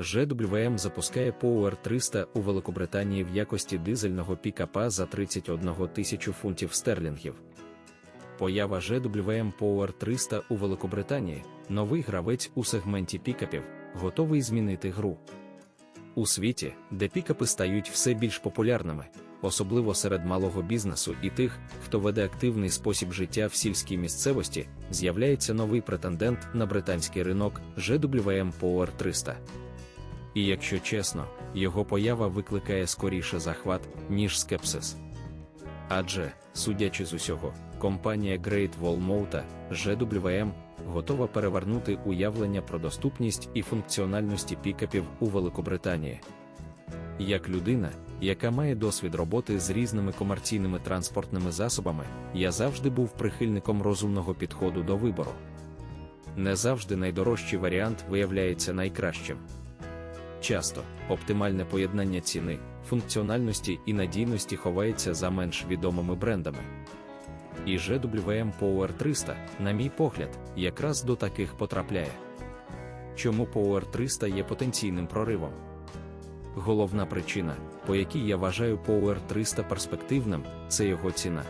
GWM запускає Power 300 у Великобританії в якості дизельного пікапа за 31 тисячу фунтів стерлінгів. Поява GWM Power 300 у Великобританії новий гравець у сегменті пікапів, готовий змінити гру. У світі, де пікапи стають все більш популярними, особливо серед малого бізнесу і тих, хто веде активний спосіб життя в сільській місцевості, з'являється новий претендент на британський ринок GWM Power 300. І якщо чесно, його поява викликає скоріше захват, ніж скепсис. Адже, судячи з усього, компанія Great Wall Motor, GWM, готова перевернути уявлення про доступність і функціональності пікапів у Великобританії. Як людина, яка має досвід роботи з різними комерційними транспортними засобами, я завжди був прихильником розумного підходу до вибору. Не завжди найдорожчий варіант виявляється найкращим. Часто оптимальне поєднання ціни, функціональності і надійності ховається за менш відомими брендами. І GWM Power 300, на мій погляд, якраз до таких потрапляє. Чому Power 300 є потенційним проривом? Головна причина, по якій я вважаю Power 300 перспективним, це його ціна.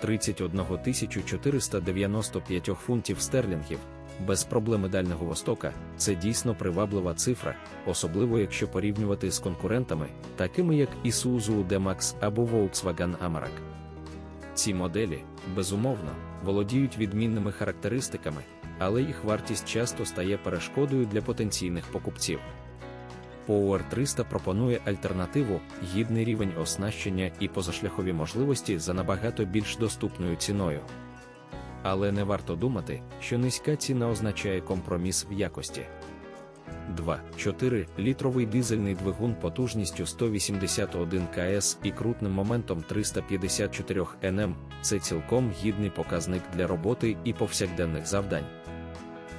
31 495 фунтів стерлінгів, без проблеми Дальнього Востока, це дійсно приваблива цифра, особливо якщо порівнювати з конкурентами, такими як Isuzu D-Max або Volkswagen Amarok. Ці моделі, безумовно, володіють відмінними характеристиками, але їх вартість часто стає перешкодою для потенційних покупців. Power 300 пропонує альтернативу, гідний рівень оснащення і позашляхові можливості за набагато більш доступною ціною. Але не варто думати, що низька ціна означає компроміс в якості. 2,4 літровий дизельний двигун потужністю 181 КС і крутним моментом 354 НМ це цілком гідний показник для роботи і повсякденних завдань.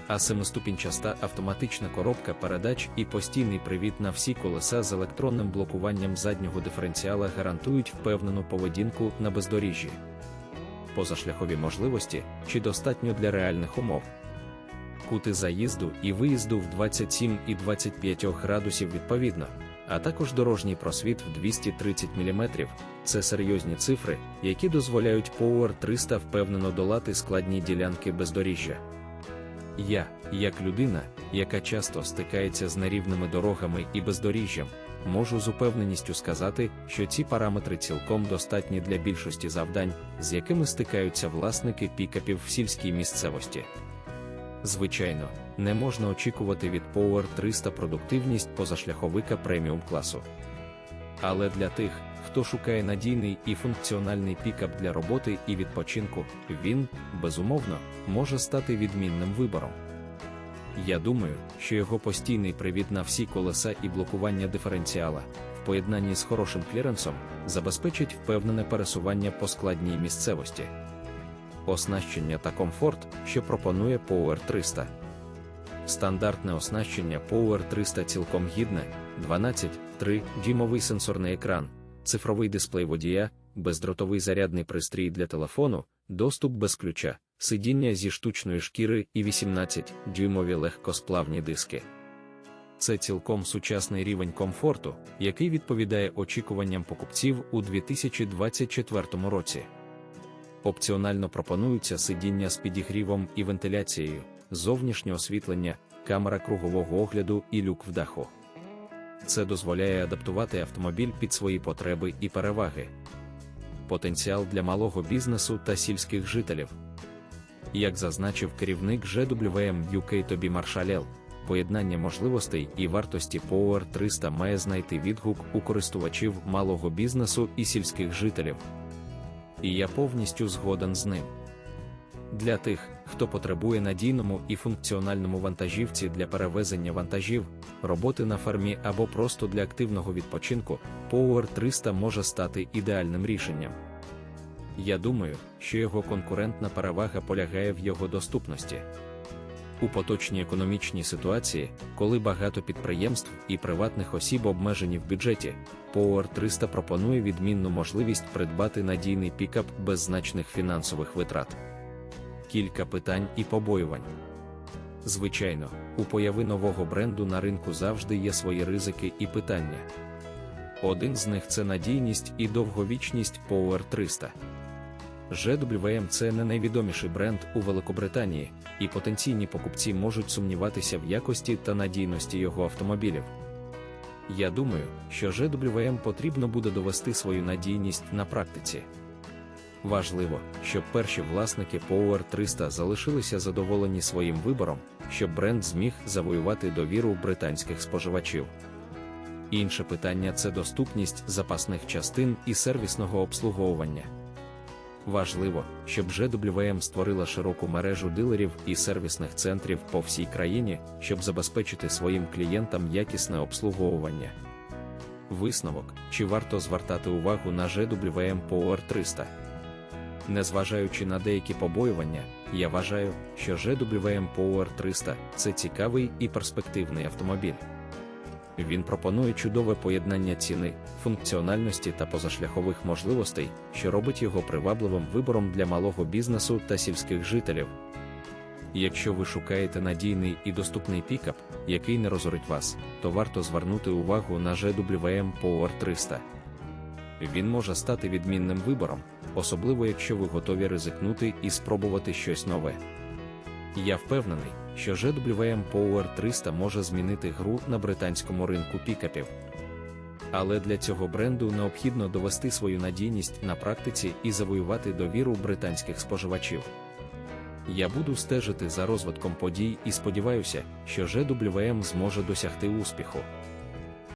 А семиступінчаста автоматична коробка передач і постійний привід на всі колеса з електронним блокуванням заднього диференціала гарантують впевнену поведінку на бездоріжжі. Позашляхові можливості чи достатньо для реальних умов. Кути заїзду і виїзду в 27 і 25 градусів відповідно, а також дорожній просвіт в 230 мм це серйозні цифри, які дозволяють Power 300 впевнено долати складні ділянки бездоріжжя. Я, як людина, яка часто стикається з нерівними дорогами і бездоріжжям, можу з упевненістю сказати, що ці параметри цілком достатні для більшості завдань, з якими стикаються власники пікапів в сільській місцевості. Звичайно, не можна очікувати від Power 300 продуктивність позашляховика преміум класу. Але для тих, хто шукає надійний і функціональний пікап для роботи і відпочинку, він, безумовно, може стати відмінним вибором. Я думаю, що його постійний привід на всі колеса і блокування диференціала, в поєднанні з хорошим кліренсом, забезпечить впевнене пересування по складній місцевості. Оснащення та комфорт, що пропонує Power 300. Стандартне оснащення Power 300 цілком гідне, 12,3 дюймовий сенсорний екран, цифровий дисплей водія, бездротовий зарядний пристрій для телефону, доступ без ключа, сидіння зі штучної шкіри і 18 дюймові легкосплавні диски. Це цілком сучасний рівень комфорту, який відповідає очікуванням покупців у 2024 році. Опціонально пропонуються сидіння з підігрівом і вентиляцією, зовнішнє освітлення, камера кругового огляду і люк в даху. Це дозволяє адаптувати автомобіль під свої потреби і переваги. Потенціал для малого бізнесу та сільських жителів. Як зазначив керівник GWM UK Тобі Маршалел, поєднання можливостей і вартості Power 300 має знайти відгук у користувачів малого бізнесу і сільських жителів. І я повністю згоден з ним. Для тих, хто потребує надійному і функціональному вантажівці для перевезення вантажів, роботи на фермі або просто для активного відпочинку, Power 300 може стати ідеальним рішенням. Я думаю, що його конкурентна перевага полягає в його доступності. У поточній економічній ситуації, коли багато підприємств і приватних осіб обмежені в бюджеті, Power 300 пропонує відмінну можливість придбати надійний пікап без значних фінансових витрат. Кілька питань і побоювань. Звичайно, у появи нового бренду на ринку завжди є свої ризики і питання. Один з них це надійність і довговічність Power 300. GWM – це не найвідоміший бренд у Великобританії, і потенційні покупці можуть сумніватися в якості та надійності його автомобілів. Я думаю, що GWM потрібно буде довести свою надійність на практиці. Важливо, щоб перші власники Power 300 залишилися задоволені своїм вибором, щоб бренд зміг завоювати довіру британських споживачів. Інше питання це доступність запасних частин і сервісного обслуговування. Важливо, щоб GWM створила широку мережу дилерів і сервісних центрів по всій країні, щоб забезпечити своїм клієнтам якісне обслуговування. Висновок, чи варто звертати увагу на GWM Power 300? Незважаючи на деякі побоювання, я вважаю, що GWM Power 300 це цікавий і перспективний автомобіль. Він пропонує чудове поєднання ціни, функціональності та позашляхових можливостей, що робить його привабливим вибором для малого бізнесу та сільських жителів. Якщо ви шукаєте надійний і доступний пікап, який не розорить вас, то варто звернути увагу на GWM Power 300. Він може стати відмінним вибором, особливо якщо ви готові ризикнути і спробувати щось нове. Я впевнений, що GWM Power 300 може змінити гру на британському ринку пікапів. Але для цього бренду необхідно довести свою надійність на практиці і завоювати довіру британських споживачів. Я буду стежити за розвитком подій і сподіваюся, що GWM зможе досягти успіху.